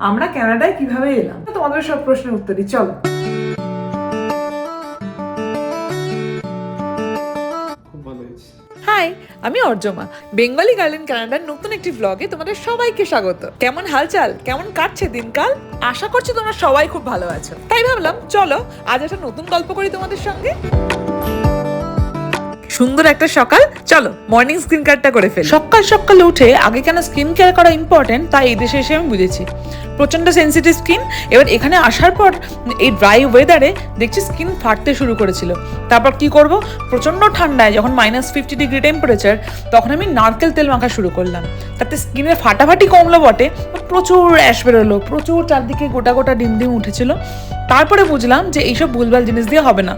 আমরা কানাডায় কীভাবে এলাম? তোমাদের সব প্রশ্নের উত্তরই চলো। হাই আমি অর্জমা। বেঙ্গলি গার্লেন কানাডার নতুন একটি ব্লগে তোমাদের সবাইকে স্বাগত। কেমন হালচাল? কেমন কাটছে দিনকাল? আশা করছি তোমরা সবাই খুব ভালো আছো। তাই ভাবলাম চলো আজ একটা নতুন গল্প করি তোমাদের সঙ্গে। সুন্দর একটা সকাল। চলো মর্নিং স্কিন কেয়ারটা করে ফেলি। সকাল সকাল উঠে আগে কেন স্কিন কেয়ার করা ইম্পর্টেন্ট তাই এই দেশে এসে আমি বুঝেছি। প্রচণ্ড সেন্সিটিভ স্কিন এবার এখানে আসার পর এই ড্রাই ওয়েদারে দেখছি স্কিন ফাটতে শুরু করেছিল। তারপর কি করব? প্রচণ্ড ঠান্ডায় যখন মাইনাস ফিফটি ডিগ্রি টেম্পারেচার তখন আমি নারকেল তেল মাখা শুরু করলাম। তাতে স্কিনে ফাটাফাটি কমলো বটে, প্রচুর অ্যাশ বেরোলো, প্রচুর চারদিকে গোটা গোটা ডিম ডিম উঠেছিল। তারপরে বুঝলাম যে এইসব ভুলভাল জিনিস দিয়ে হবে না।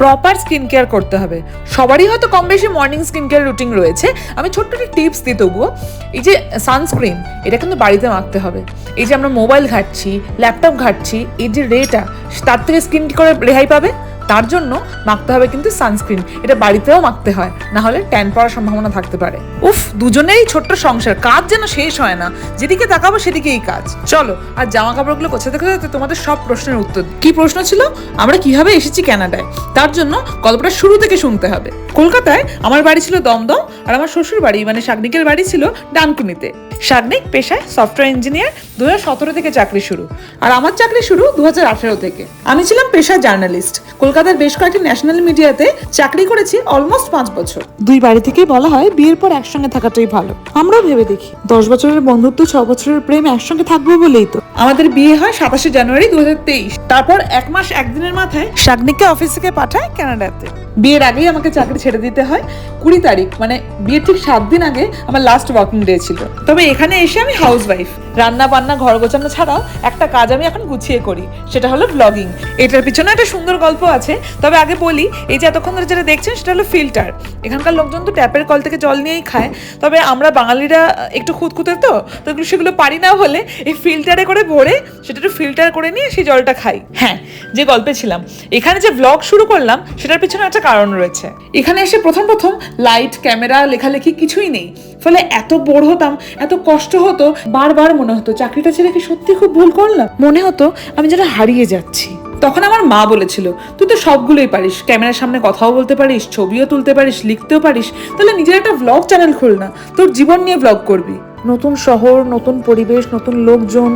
প্রপার স্কিন কেয়ার করতে হবে। সবারই হয়তো কম বেশি মর্নিং স্কিন কেয়ার রুটিন রয়েছে। আমি ছোট্ট একটা টিপস দিই তবুও। এই যে সানস্ক্রিন এটা কিন্তু বাড়িতে মাখতে হবে। এই যে আমরা মোবাইল ঘাঁটছি ল্যাপটপ ঘাঁটছি এই যে রেটা তার থেকে স্ক্রিন কি করে রেহাই পাবে? তার জন্য মাখতে হবে কিন্তু সানস্ক্রিন এটা বাড়িতেও মাখতে হয়, না হলে ট্যান পড়ার সম্ভাবনা থাকতে পারে। উফ দুজনেরই ছোট্ট সংসার, কাজ যেন শেষ হয় না। যেদিকে তাকাবো সেদিকেই কাজ। চলো, আর জামা কাপড়গুলো কোথাতে কোথাতে তোমাদের সব প্রশ্নের উত্তর কি প্রশ্ন ছিল? আমরা কীভাবে এসেছি কানাডায় তার জন্য গল্পটা শুরু থেকে শুনতে হবে। কলকাতায় আমার বাড়ি ছিল দমদম, আর আমার শ্বশুর বাড়ি মানে শাগনিকের বাড়ি ছিল ডানকুনিতে। শাগনিক পেশায় সফটওয়্যার ইঞ্জিনিয়ার দু সতেরো থেকে চাকরি শুরু। আর আমার চাকরি শুরু দু হাজার আঠেরো থেকে। আমি ছিলাম পেশা জার্নালিস্ট কলকাতার বেশ কয়েকটি ন্যাশনাল মিডিয়াতে চাকরি করেছি অলমোস্ট পাঁচ বছর। দুই বাড়ি থেকেই বলা হয় বিয়ের পর একসঙ্গে থাকাটাই ভালো। আমরাও ভেবে দেখি দশ বছরের বন্ধুত্ব ছ বছরের প্রেম একসঙ্গে থাকব বলেই তো। আমাদের বিয়ে হয় সাতাশে জানুয়ারি দু হাজার তেইশ। তারপর এক মাস একদিনের মাথায় শাগনিককে অফিস থেকে পাঠায় কানাডাতে বিয়ের আগেই আমাকে চাকরি ছেড়ে দিতে হয় কুড়ি তারিখ মানে বিয়ের ঠিক সাত দিন আগে আমার লাস্ট ওয়ার্কিং ডে ছিল। তবে এখানে এসে আমি হাউস ওয়াইফ রান্না বান্না, ঘর গোছানো ছাড়াও একটা কাজ আমি এখন গুছিয়ে করি, সেটা হলো ব্লগিং এটার পিছনে একটা সুন্দর গল্প আছে, তবে আগে বলি, এই যে এতক্ষণ ধরে যেটা দেখছেন সেটা হলো ফিল্টার এখানকার লোকজন তো ট্যাপের কল থেকে জল নিয়েই খায়, তবে আমরা বাঙালিরা একটু খুঁতখুঁতে তো তো সেগুলো পারি না হলে এই ফিল্টারে করে ভরে সেটা একটু ফিল্টার করে নিয়ে সেই জলটা খাই। হ্যাঁ যে গল্পে ছিলাম, এখানে যে ব্লগ শুরু করলাম সেটার পিছনে একটা কারণ রয়েছে। এখানে এসে প্রথম প্রথম লাইট ক্যামেরা লেখালেখি কিছুই নেই। ফলে এত বোর হতাম, এত কষ্ট হতো, বারবার মনে হতো চাকরিটা ছেড়ে কি সত্যি খুব ভুল করলাম? মনে হতো আমি যেন হারিয়ে যাচ্ছি। তখন আমার মা বলেছিল, তুই তো সবগুলোই পারিস, ক্যামেরার সামনে কথাও বলতে পারিস, ছবিও তুলতে পারিস, লিখতেও পারিস, তাহলে নিজের একটা ব্লগ চ্যানেল খুল না, তোর জীবন নিয়ে ব্লগ করবি। নতুন শহর, নতুন পরিবেশ, নতুন লোকজন,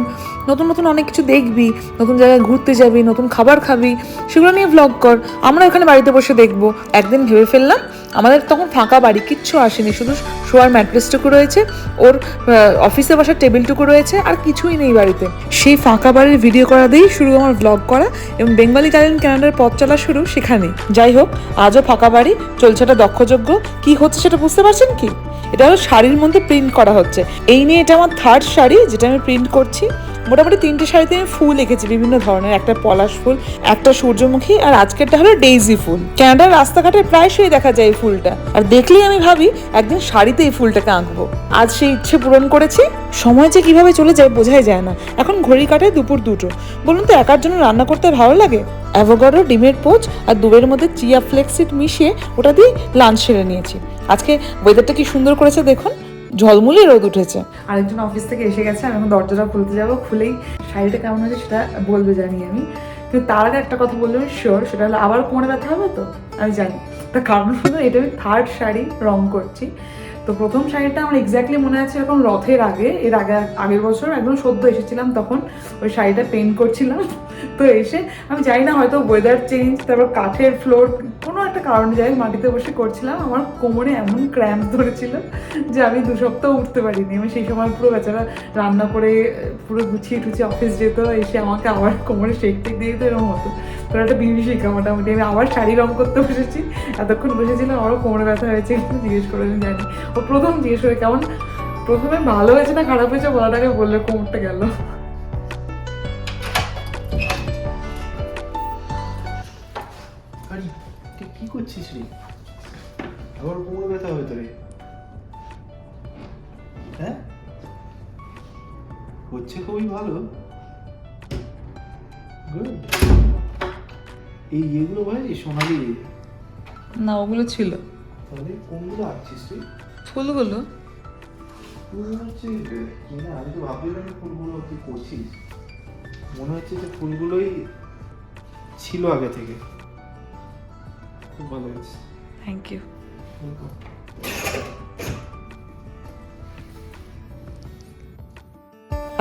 নতুন নতুন অনেক কিছু দেখবি, নতুন জায়গায় ঘুরতে যাবি, নতুন খাবার খাবি, সেগুলো নিয়ে ভ্লগ কর। আমরা এখানে বাড়িতে বসে দেখব। একদিন ভেবে ফেললাম, আমাদের তখন ফাঁকা বাড়ি, কিচ্ছু আসেনি, শুধু শোয়ার ম্যাট্রেসটুকু রয়েছে, ওর অফিসে বসার টেবিলটুকু রয়েছে, আর কিছুই নেই বাড়িতে। সেই ফাঁকা বাড়ির ভিডিও করা দিয়েই শুরু আমার ব্লগ করা, এবং বেঙ্গলি কালীন ক্যানাডার পথ চলা শুরু সেখানে। যাই হোক, আজও ফাঁকা বাড়ি, চলছে এটা দক্ষযোগ্য কী হচ্ছে সেটা বুঝতে পারছেন কি? এটা হলো শাড়ির মধ্যে প্রিন্ট করা হচ্ছে। এই নিয়ে এটা আমার থার্ড শাড়ি, যেটা আমি প্রিন্ট করছি। মোটামুটি তিনটে শাড়িতে আমি ফুল এঁকেছি, বিভিন্ন ধরনের। একটা পলাশ ফুল, একটা সূর্যমুখী, আর আজকেরটা হলো ডেইজি ফুল। ক্যানাডার রাস্তাঘাটে প্রায়শই দেখা যায় এই ফুলটা। আর দেখলেই আমি ভাবি, একদিন শাড়িতে এই ফুলটাকে আঁকবো। আজ সেই ইচ্ছে পূরণ করেছি। সময় যে কীভাবে চলে যায় বোঝাই যায় না। এখন ঘড়ি কাটে দুপুর দুটো। বলুন তো, একার জন্য রান্না করতে ভালো লাগে? অ্যাভোগাডো, ডিমের পোচ আর দুবের মধ্যে চিয়া ফ্লেক্সিড মিশিয়ে ওটা দিয়ে লাঞ্চ সেরে নিয়েছি। আজকে ওয়েদারটা কি সুন্দর করেছে দেখুন। ঝলমুলি রোদ উঠেছে। আরেকজন অফিস থেকে এসে গেছে, আমি এখন দরজাটা খুলতে যাব। খুলেই শাড়িটা কেমন হয়েছে সেটা বলবে জানি আমি। কিন্তু তার আগে একটা কথা বললাম শিওর সেটা হলো আবার কোমরে ব্যথা হবে তো? আমি জানি। তার কারণ হলো এটা আমি থার্ড শাড়ি রং করছি। তো প্রথম শাড়িটা আমার এক্স্যাক্টলি মনে আছে এরকম রথের আগে, এর আগে, আগের বছর একদম সদ্য এসেছিলাম তখন, ওই শাড়িটা পেন্ট করছিলাম। তো এসে আমি জানি না হয়তো ওয়েদার চেঞ্জ তারপর কাঠের ফ্লোর কোনো একটা কারণে যাই মাটিতে বসে করছিলাম। আমার কোমরে এমন ক্র্যাম্প ধরেছিল যে আমি দু সপ্তাহ উঠতে পারিনি। আমি সেই সময় পুরো বেচারা রান্না করে, পুরো গুছিয়ে টুছিয়ে অফিস যেত, এসে আমাকে আবার কোমরে শেক টেক দিয়ে দিত, এরকম হতো। তো একটা বিভীষিকা মোটামুটি। আমি আবার শাড়ি রং করতে বসেছি। এতক্ষণ বসেছিলাম, আমারও কোমরে ব্যথা হয়েছে একটু জিজ্ঞেস করে জানি। ও প্রথম জিজ্ঞেস করে কেমন? প্রথমে ভালো হয়েছে না খারাপ হয়েছে বলাটাকে বললে কোমরটা গেল? কি করছিস রে? আবার কোমরে ব্যথা হবে তোরে হ্যাঁ? হচ্ছে খুবই ভালো। গুড এই ইয়েগুলো ভাই সোনালি না ওগুলো ছিল। তাহলে কোনগুলো আঁকছিস তুই? ফুলগুলো মনে হচ্ছে কি আমি তো ভাবছিলাম যে ফুলগুলো তুই করছিস মনে হচ্ছে যে ফুলগুলোই ছিল আগে থেকে। খুব ভালো হয়েছে। থ্যাংক ইউ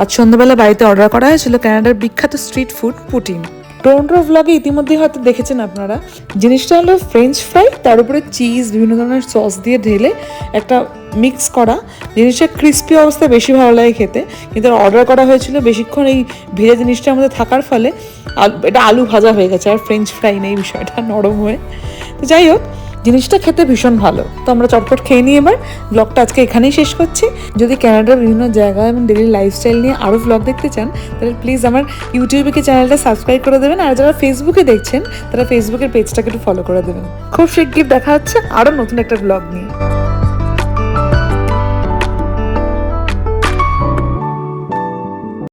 আজ সন্ধ্যাবেলা বাড়িতে অর্ডার করা হয়েছিল কানাডার বিখ্যাত স্ট্রিট ফুড পুটিন। টরন্টোর ভ্লগে ইতিমধ্যেই হয়তো দেখেছেন আপনারা। জিনিসটা হলো ফ্রেঞ্চ ফ্রাই তার উপরে চিজ বিভিন্ন ধরনের সস দিয়ে ঢেলে একটা মিক্স করা। জিনিসটা ক্রিস্পি অবস্থায় বেশি ভালো লাগে খেতে, কিন্তু অর্ডার করা হয়েছিল বেশিক্ষণ এই ভেজা জিনিসটার মধ্যে থাকার ফলে এটা আলু ভাজা হয়ে গেছে, আর ফ্রেঞ্চ ফ্রাই নেই বিষয়টা নরম হয়ে। তো যাই হোক জিনিসটা খেতে ভীষণ ভালো। তো আমরা চটপট খেয়ে নিই এবার। ব্লগটা আজকে এখানেই শেষ করছি। যদি ক্যানাডার বিভিন্ন জায়গা এবং ডেলি লাইফস্টাইল নিয়ে আরও ব্লগ দেখতে চান, তাহলে প্লিজ আমার ইউটিউবে কি চ্যানেলটা সাবস্ক্রাইব করে দেবেন। আর যারা ফেসবুকে দেখছেন, তারা ফেসবুকের পেজটাকে একটু ফলো করে দেবেন। খুব শিগগির দেখা হচ্ছে আরও নতুন একটা ব্লগ নিয়ে।